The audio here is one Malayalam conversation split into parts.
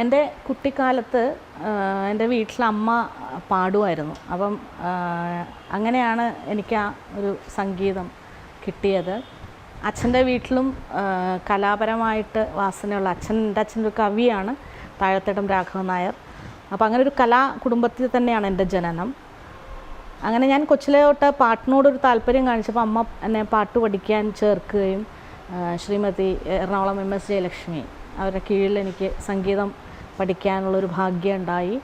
എന്റെ കുട്ടിക്കാലത്ത് എന്റെ വീട്ടിലമ്മ പാടുമായിരുന്നു. അപ്പം അങ്ങനെയാണ് എനിക്ക് ആ ഒരു സംഗീതം കിട്ടിയത്. അച്ഛന്റെ വീട്ടിലും കലാപരമായിട്ട് വാസനയുള്ള അച്ഛൻ എന്റെ അച്ഛന്റെ കവിയാണ് താഴത്തേടം രാഘവൻ നായർ. അപ്പോൾ അങ്ങനെ ഒരു കലാ കുടുംബത്തിൽ തന്നെയാണ് എന്റെ ജനനം. അങ്ങനെ ഞാൻ കൊച്ചിലെ തൊട്ട് പാട്ടിനോടൊരു താല്പര്യം കാണിച്ചപ്പോൾ അമ്മ എന്നെ പാട്ട് പഠിക്കാൻ ചേർക്കുകയും ശ്രീമതി എറണാകുളം എം എസ് ജയലക്ഷ്മി അവരുടെ കീഴിൽ എനിക്ക് സംഗീതം പഠിക്കാനുള്ളൊരു ഭാഗ്യം ഉണ്ടായി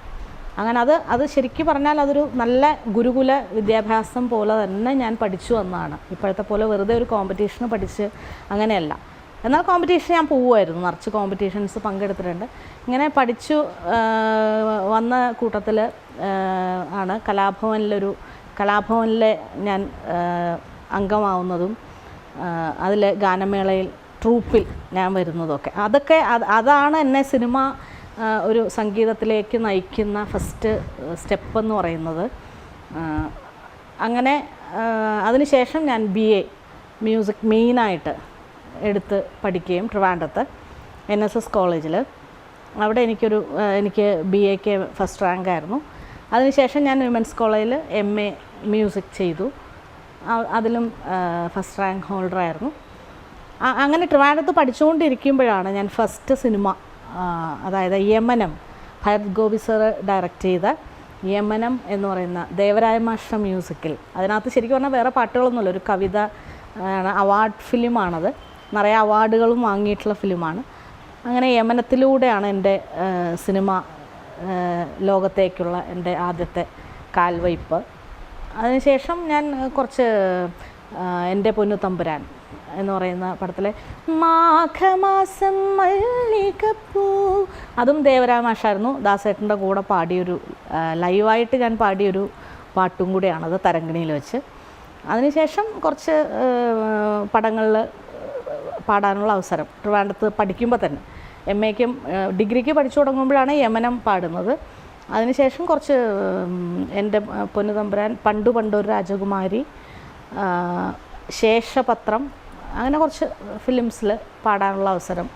അങ്ങനെ അത് അത് ശരിക്കും പറഞ്ഞാൽ അതൊരു നല്ല ഗുരുകുല വിദ്യാഭ്യാസം പോലെ തന്നെ ഞാൻ പഠിച്ചു വന്നതാണ്. ഇപ്പോഴത്തെ പോലെ വെറുതെ ഒരു കോമ്പറ്റീഷന് പഠിച്ച് അങ്ങനെയല്ല. എന്നാൽ കോമ്പറ്റീഷൻ ഞാൻ പോവുമായിരുന്നു. നിറച്ച് കോമ്പറ്റീഷൻസ് പങ്കെടുത്തിട്ടുണ്ട്. ഇങ്ങനെ പഠിച്ചു വന്ന കൂട്ടത്തിൽ ആണ് കലാഭവനിലൊരു കലാഭവനിലെ ഞാൻ അംഗമാവുന്നതും അതിൽ ഗാനമേളയിൽ ട്രൂപ്പിൽ ഞാൻ വരുന്നതൊക്കെ. അതൊക്കെ അത് അതാണ് എന്നെ സിനിമ ഒരു സംഗീതത്തിലേക്ക് നയിക്കുന്ന ഫസ്റ്റ് സ്റ്റെപ്പ് എന്ന് പറയുന്നത്. അങ്ങനെ അതിനുശേഷം ഞാൻ ബി എ മ്യൂസിക് മെയിനായിട്ട് എടുത്ത് പഠിക്കുകയും ട്രിവാൻഡ്രത്ത് എൻ എസ് എസ് കോളേജിൽ അവിടെ എനിക്കൊരു എനിക്ക് ബി എക്ക് ഫസ്റ്റ് റാങ്ക് ആയിരുന്നു. അതിനുശേഷം ഞാൻ വിമൻസ് കോളേജിൽ എം എ മ്യൂസിക് ചെയ്തു. അതിലും ഫസ്റ്റ് റാങ്ക് ഹോൾഡറായിരുന്നു. അങ്ങനെ ട്രിവാൻഡ്രത്ത് പഠിച്ചുകൊണ്ടിരിക്കുമ്പോഴാണ് ഞാൻ ഫസ്റ്റ് സിനിമ അതായത് യമനം. ഭരത് ഗോപി സർ ഡയറക്റ്റ് ചെയ്ത യമനം എന്ന് പറയുന്ന ദേവരായ മാഷ മ്യൂസിക്കിൽ അതിനകത്ത് ശരിക്കും പറഞ്ഞാൽ വേറെ പാട്ടുകളൊന്നുമില്ല. ഒരു കവിത ആണ് അവാർഡ് ഫിലിമാണത്. നിറയെ അവാർഡുകളും വാങ്ങിയിട്ടുള്ള ഫിലിമാണ്. അങ്ങനെ യമനത്തിലൂടെയാണ് എന്റെ സിനിമ ലോകത്തേക്കുള്ള എന്റെ ആദ്യത്തെ കാൽവയ്പ് അതിനുശേഷം ഞാൻ കുറച്ച് എന്റെ പൊന്നു തമ്പുരാൻ എന്ന് പറയുന്ന പടത്തിലെ മാഘമാസം മല്ലികപ്പൂ. അതും ദേവരാമാഷായിരുന്നു. ദാസേട്ടന്റെ കൂടെ പാടിയൊരു ലൈവായിട്ട് ഞാൻ പാടിയൊരു പാട്ടും കൂടിയാണത് തരങ്കിണിയിൽ വെച്ച്. അതിനുശേഷം കുറച്ച് പടങ്ങളിൽ പാടാനുള്ള അവസരം. ട്രിവാൻഡത്ത് പഠിക്കുമ്പോൾ തന്നെ. എം എക്കും ഡിഗ്രിക്ക് പഠിച്ചു തുടങ്ങുമ്പോഴാണ് യമനം പാടുന്നത്. അതിനുശേഷം കുറച്ച് എന്റെ പൊന്നുതമ്പുരാൻ പണ്ടു പണ്ടൊരു രാജകുമാരി ശേഷപത്രം അങ്ങനെ കുറച്ച് ഫിലിംസിൽ പാടാനുള്ള അവസരം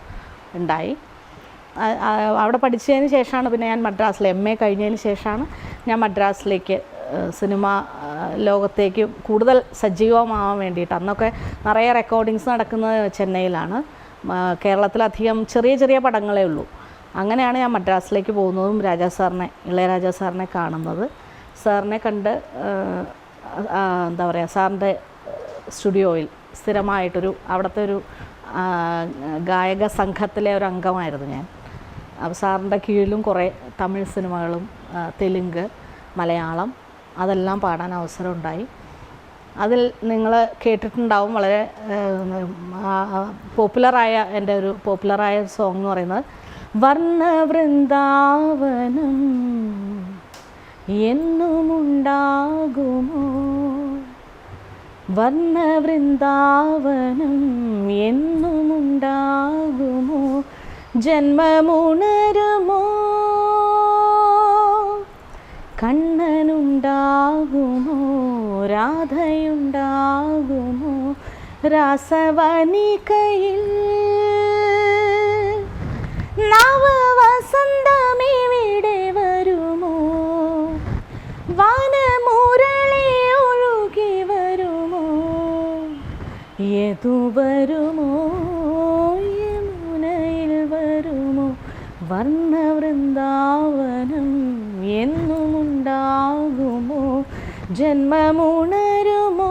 ഉണ്ടായി. അവിടെ പഠിച്ചതിന് ശേഷമാണ് പിന്നെ ഞാൻ മദ്രാസിൽ എം എ കഴിഞ്ഞതിന് ശേഷമാണ് ഞാൻ മദ്രാസിലേക്ക് സിനിമ ലോകത്തേക്ക് കൂടുതൽ സജീവമാവാൻ വേണ്ടിയിട്ട്. അന്നൊക്കെ നിറയെ റെക്കോർഡിങ്സ് നടക്കുന്നത് ചെന്നൈയിലാണ്. കേരളത്തിലധികം ചെറിയ ചെറിയ പടങ്ങളേ ഉള്ളൂ. അങ്ങനെയാണ് ഞാൻ മദ്രാസിലേക്ക് പോകുന്നതും രാജാ സാറിനെ ഇളയരാജ സാറിനെ കാണുന്നത്. സാറിനെ കണ്ട് എന്താ പറയുക സാറിന്റെ സ്റ്റുഡിയോയിൽ സ്ഥിരമായിട്ടൊരു അവിടുത്തെ ഒരു ഗായക സംഘത്തിലെ ഒരു അംഗമായിരുന്നു ഞാൻ. അപ്പോൾ സാറിന്റെ കീഴിലും കുറേ തമിഴ് സിനിമകളും തെലുങ്ക് മലയാളം അതെല്ലാം പാടാൻ അവസരമുണ്ടായി. അതിൽ നിങ്ങൾ കേട്ടിട്ടുണ്ടാവും വളരെ പോപ്പുലറായ എന്റെ ഒരു പോപ്പുലറായ സോങ് എന്ന് പറയുന്നത് വർണ വൃന്ദാവനം എന്നുമുണ്ടാകുമോ? വർണവൃന്ദാവനം എന്നുമുണ്ടാകുമോ? ജന്മമുണരുമോ? കണ്ണനുണ്ടാകുമോ? രാധയുണ്ടാകുമോ? രാസവനികയിൽ ഏതു വരുമോ യമുനയിൽ വരുമോ വർണവൃന്ദാവനം എന്നുമുണ്ടാകുമോ ജന്മമുണരുമോ